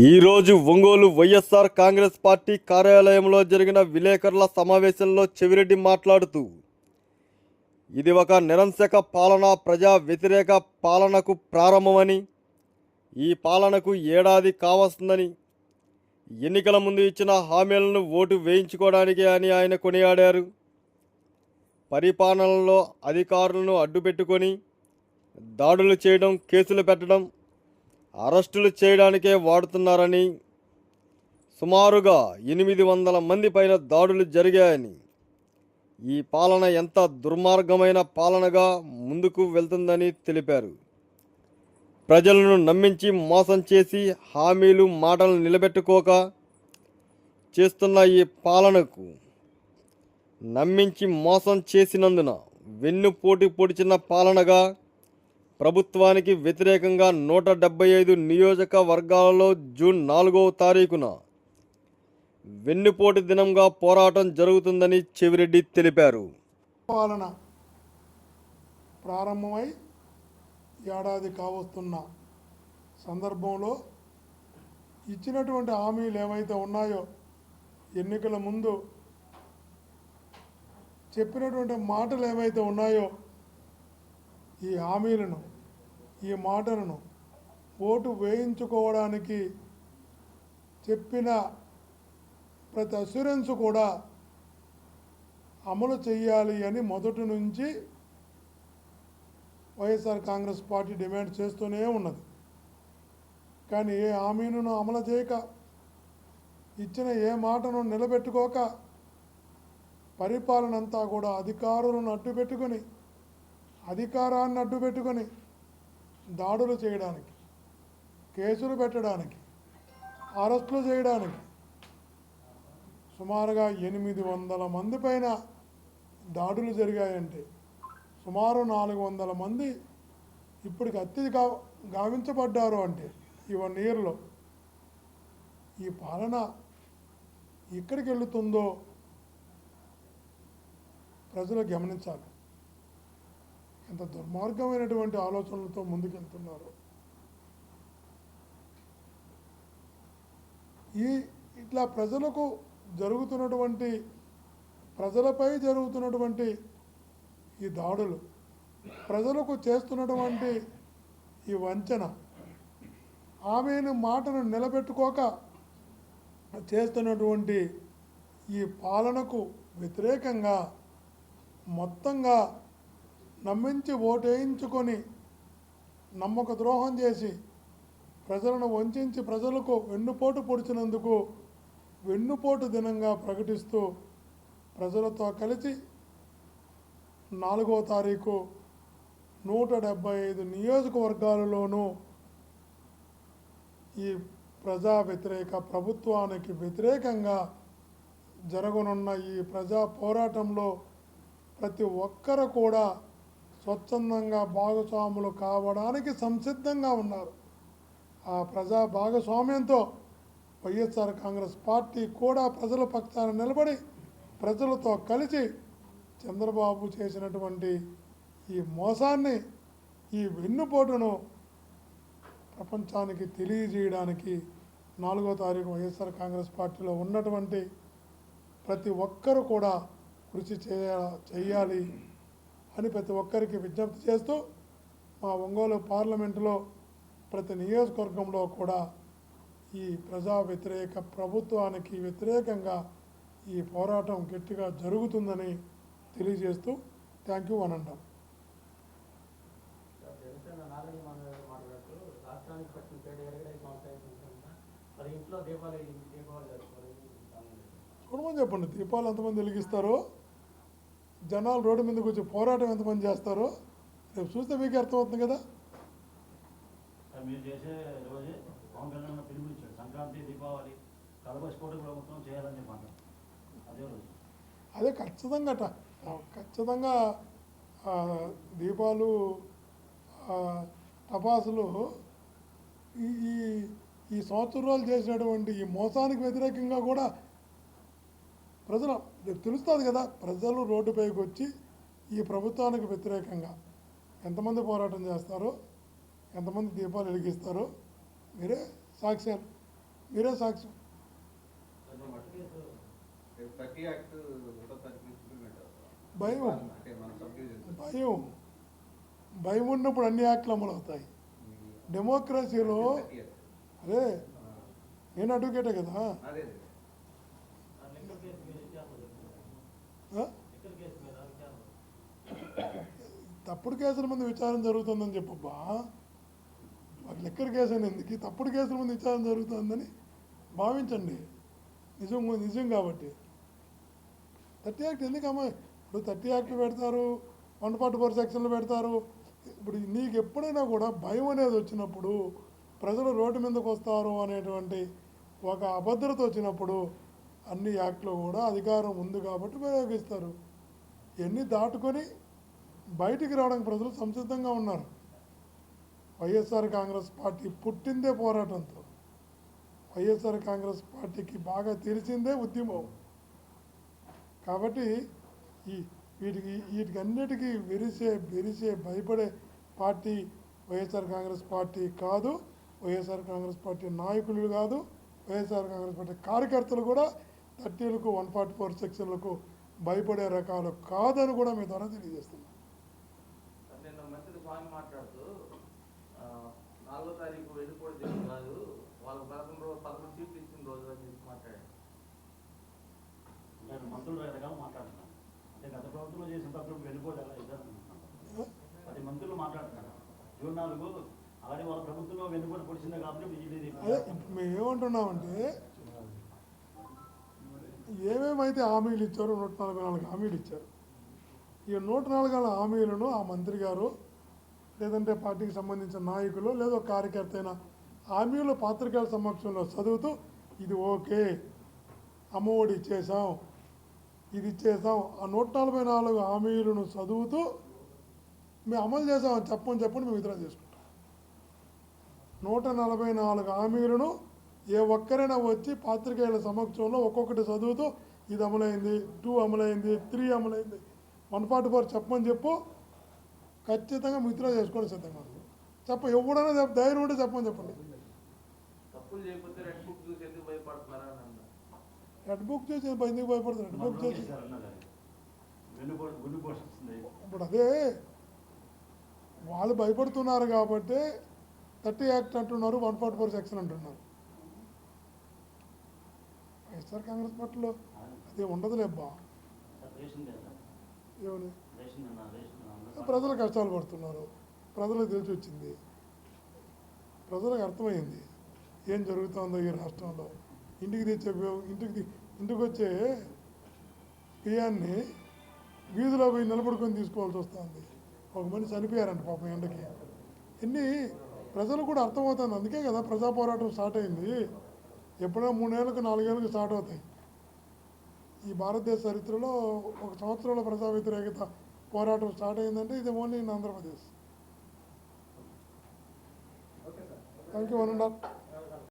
ఈరోజు ఒంగోలు వైఎస్ఆర్ కాంగ్రెస్ పార్టీ కార్యాలయంలో జరిగిన విలేకరుల సమావేశంలో చెవిరెడ్డి మాట్లాడుతూ ఇది ఒక నిరంశక పాలన ప్రజా వ్యతిరేక పాలనకు ప్రారంభమని ఈ పాలనకు ఏడాది కావస్తుందని ఎన్నికల ముందు ఇచ్చిన హామీలను ఓటు వేయించుకోవడానికి అని ఆయన కొనియాడారు. పరిపాలనలో అధికారులను అడ్డుపెట్టుకొని దాడులు చేయడం కేసులు పెట్టడం అరెస్టులు చేయడానికే వాడుతున్నారని సుమారుగా ఎనిమిది వందల మంది పైన దాడులు జరిగాయని. ఈ పాలన ఎంత దుర్మార్గమైన పాలనగా ముందుకు వెళ్తుందని తెలిపారు. ప్రజలను నమ్మించి మోసం చేసి హామీలు మాటలు నిలబెట్టుకోక చేస్తున్న ఈ పాలనకు నమ్మించి మోసం చేసినందున వెన్ను పోటీ పొడిచిన పాలనగా ప్రభుత్వానికి వ్యతిరేకంగా నూట డెబ్బై ఐదు నియోజకవర్గాలలో జూన్ నాలుగవ తారీఖున వెన్నుపోటు దినంగా పోరాటం జరుగుతుందని చెవిరెడ్డి తెలిపారు. పాలన ప్రారంభమై ఏడాది కావస్తున్న సందర్భంలో ఇచ్చినటువంటి హామీలు ఏవైతే ఉన్నాయో ఎన్నికల ముందు చెప్పినటువంటి మాటలు ఏవైతే ఉన్నాయో ఈ హామీలను ఈ మాటలను ఓటు వేయించుకోవడానికి చెప్పిన ప్రతి అస్యూరెన్స్ కూడా అమలు చేయాలి అని మొదటి నుంచి వైఎస్ఆర్ కాంగ్రెస్ పార్టీ డిమాండ్ చేస్తూనే ఉన్నది. కానీ ఏ హామీను అమలు చేయక ఇచ్చిన ఏ మాటను నిలబెట్టుకోక పరిపాలన అంతా కూడా అధికారులను అడ్డుపెట్టుకొని అధికారాన్ని అడ్డుపెట్టుకొని దాడులు చేయడానికి కేసులు పెట్టడానికి అరెస్టులు చేయడానికి సుమారుగా ఎనిమిది వందల మంది పైన దాడులు జరిగాయంటే సుమారు నాలుగు వందల మంది ఇప్పటికి అత్యధిక గావించబడ్డారు అంటే ఈ వన్ ఇయర్లో ఈ పాలన ఎక్కడికి వెళుతుందో ప్రజలు గమనించాలి. ఎంత దుర్మార్గమైనటువంటి ఆలోచనలతో ముందుకెళ్తున్నారు. ఈ ఇట్లా ప్రజలకు జరుగుతున్నటువంటి ప్రజలపై జరుగుతున్నటువంటి ఈ దాడులు ప్రజలకు చేస్తున్నటువంటి ఈ వంచన ఆమెను మాటను నిలబెట్టుకోక చేస్తున్నటువంటి ఈ పాలనకు వ్యతిరేకంగా మొత్తంగా నమ్మించి ఓటేయించుకొని నమ్మక ద్రోహం చేసి ప్రజలను వంచి ప్రజలకు వెన్నుపోటు పొడిచినందుకు వెన్నుపోటు దినంగా ప్రకటిస్తూ ప్రజలతో కలిసి నాలుగో తారీఖు నూట డెబ్భై ఐదు నియోజకవర్గాలలోనూ ఈ ప్రజా వ్యతిరేక ప్రభుత్వానికి వ్యతిరేకంగా జరగనున్న ఈ ప్రజా పోరాటంలో ప్రతి ఒక్కరు కూడా స్వచ్ఛందంగా భాగస్వాములు కావడానికి సంసిద్ధంగా ఉన్నారు. ఆ ప్రజా భాగస్వామ్యంతో వైఎస్ఆర్ కాంగ్రెస్ పార్టీ కూడా ప్రజల పక్షాన నిలబడి ప్రజలతో కలిసి చంద్రబాబు చేసినటువంటి ఈ మోసాన్ని ఈ వెన్నుపోటును ప్రపంచానికి తెలియజేయడానికి నాలుగో తారీఖు వైఎస్ఆర్ కాంగ్రెస్ పార్టీలో ఉన్నటువంటి ప్రతి ఒక్కరూ కూడా కృషి చేయ చేయాలి. అని ప్రతి ఒక్కరికి విజ్ఞప్తి చేస్తూ మా ఒంగోలు పార్లమెంటులో ప్రతి నియోజకవర్గంలో కూడా ఈ ప్రజా వ్యతిరేక ప్రభుత్వానికి వ్యతిరేకంగా ఈ పోరాటం గట్టిగా జరుగుతుందని తెలియజేస్తూ థ్యాంక్ యూ అని అంటాం చూడమని చెప్పండి. దీపాలు ఎంతమంది వెలిగిస్తారో జనాలు రోడ్డు మీదకి వచ్చి పోరాటం ఎంతమంది చేస్తారో రేపు చూస్తే మీకు అర్థమవుతుంది కదా? అదే ఖచ్చితంగా ట- ఖచ్చితంగా దీపాలు టపాసులు ఈ ఈ ఈ సంవత్సరాలు చేసినటువంటి ఈ మోసానికి వ్యతిరేకంగా కూడా ప్రజలు తెలుస్తుంది కదా ప్రజలు రోడ్డుపైకి వచ్చి ఈ ప్రభుత్వానికి వ్యతిరేకంగా ఎంతమంది పోరాటం చేస్తారో ఎంతమంది దీపాలు వెలిగిస్తారో మీరే సాక్ష్యాలు మీరే సాక్ష్యం. భయం. భయం. భయం ఉన్నప్పుడు అన్ని యాక్ట్లు అమలు అవుతాయి. డెమోక్రసీలో అదే నేను అడ్వకేటే కదా అదే ఆ లిక్కర్ కేసు మీద విచారణ జరిగింది. ఆ? లిక్కర్ కేసు మీద విచారణ తప్పుడు కేసుల మీద విచారణ జరుగుతుందని చెప్పబ్బా. మాకు లెక్కర్ కేసు అని ఎందుకు? తప్పుడు కేసుల మీద విచారణ జరుగుతుందని భావించండి. నిజం నిజం కాబట్టి. థర్టీ యాక్ట్ ఎందుకమ్మా ఇప్పుడు థర్టీ యాక్ట్ పెడతారు వన్ ఫార్టీ ఫోర్ సెక్షన్లు పెడతారు. ఇప్పుడు నీకు ఎప్పుడైనా కూడా భయం అనేది వచ్చినప్పుడు ప్రజలు రోడ్డు మీదకి వస్తారు అనేటువంటి ఒక అభద్రత వచ్చినప్పుడు అన్ని యాక్ట్లో కూడా అధికారం ఉంది కాబట్టి ప్రయోగిస్తారు. ఎన్ని దాటుకొని బయటికి రావడానికి ప్రజలు సంసిద్ధంగా ఉన్నారు. వైఎస్ఆర్ కాంగ్రెస్ పార్టీ పుట్టిందే పోరాటంతో. వైఎస్ఆర్ కాంగ్రెస్ పార్టీకి బాగా తెలిసిందే ఉద్యమం. కాబట్టి ఈ వీటికి వీటికి అన్నిటికీ విరిసే భయపడే పార్టీ వైఎస్ఆర్ కాంగ్రెస్ పార్టీ కాదు. వైఎస్ఆర్ కాంగ్రెస్ పార్టీ నాయకులు కాదు. వైఎస్ఆర్ కాంగ్రెస్ పార్టీ కార్యకర్తలు కూడా థర్టీలకు వన్ ఫార్టీ ఫోర్ సెక్షన్లకు భయపడే రకాలు కాదని కూడా మీ ద్వారా తెలియజేస్తున్నాను నిన్న మంత్రి స్వామి మాట్లాడుతూ ఆ, నాలుగో తారీఖు వెళ్ళిపోవడం జరిగింది కాదు వాళ్ళకి పదకొండు రోజు పదకొండు సీట్లు ఇచ్చిన రోజు అని చెప్పి మాట్లాడాడు నేను మంత్రులు రకరకాలు మాట్లాడుతున్నాను అంటే గత ప్రభుత్వంలో చేసిన తప్పుడు వెళ్ళిపోతే ఎలా ఇద్దరు అనుకుంటున్నాను పది మంత్రులు మాట్లాడుతున్నారు. జూన్ నాలుగు అలాగే వాళ్ళ ప్రభుత్వంలో వెన్నుపోటు పొడిచిందే కాబట్టి బీజేపీ అదే ఇప్పుడు మేము ఏమంటున్నామంటే ఏమేమైతే హామీలు ఇచ్చారో నూట నలభై నాలుగు హామీలు ఇచ్చారు. ఈ నూట నాలుగు హామీలను ఆ మంత్రి గారు లేదంటే పార్టీకి సంబంధించిన నాయకులు లేదా కార్యకర్త అయినా హామీలు పాత్రికేయుల సమక్షంలో చదువుతూ ఇది ఓకే అమ్మఒడి ఇచ్చేసాం ఇది ఇచ్చేసాం ఆ నూట నలభై నాలుగు హామీలను చదువుతూ మేము అమలు చేసామని చెప్పని చెప్పని మేము విత్డ్రా చేసుకుంటాం. నూట నలభై నాలుగు హామీలను ఏ ఒక్కరైనా వచ్చి పాత్రికేయుల సమక్షంలో ఒక్కొక్కటి చదువుతూ ఇది అమలైంది టూ అమలైంది త్రీ అమలైంది. వన్ ఫార్టీ ఫోర్ చెప్పమని చెప్పు ఖచ్చితంగా మిత్ర చేసుకోవడం సిద్ధంగా. చెప్ప ఎవడైనా చెప్ప ధైర్యం ఉంటే చెప్పమని చెప్పండి. రెడ్ బుక్ చూసి ఎందుకు భయపడుతుంది రెడ్ బుక్ చేసి ఇప్పుడు అదే వాళ్ళు భయపడుతున్నారు కాబట్టి థర్టీ యాక్ట్ అంటున్నారు వన్ ఫార్టీ ఫోర్ సెక్షన్ అంటున్నారు. వైఎస్ఆర్ కాంగ్రెస్ పార్టీలో అది ఉండదులేబ్బా ఏమని? ప్రజలు కష్టాలు పడుతున్నారు. ప్రజలకు తెలిసి వచ్చింది. ప్రజలకు అర్థమైంది. ఏం జరుగుతుందో ఈ రాష్ట్రంలో. ఇంటికి తెచ్చే ఇంటికి ఇంటికి వచ్చే బియ్యాన్ని వీధిలో పోయి నిలబడుకొని తీసుకోవాల్సి వస్తుంది. ఒక మనిషి చనిపోయారంట పాపం ఎండకి. ఇన్ని ప్రజలు కూడా అర్థమవుతుంది. అందుకే కదా ప్రజా పోరాటం స్టార్ట్ అయింది. ఎప్పుడైనా మూడేళ్ళకు నాలుగేళ్ళకు స్టార్ట్ అవుతాయి. ఈ భారతదేశ చరిత్రలో ఒక సంవత్సరంలో ప్రజా వ్యతిరేకత పోరాటం స్టార్ట్ అయిందంటే ఇది only in Andhra Pradesh. Thank you one and all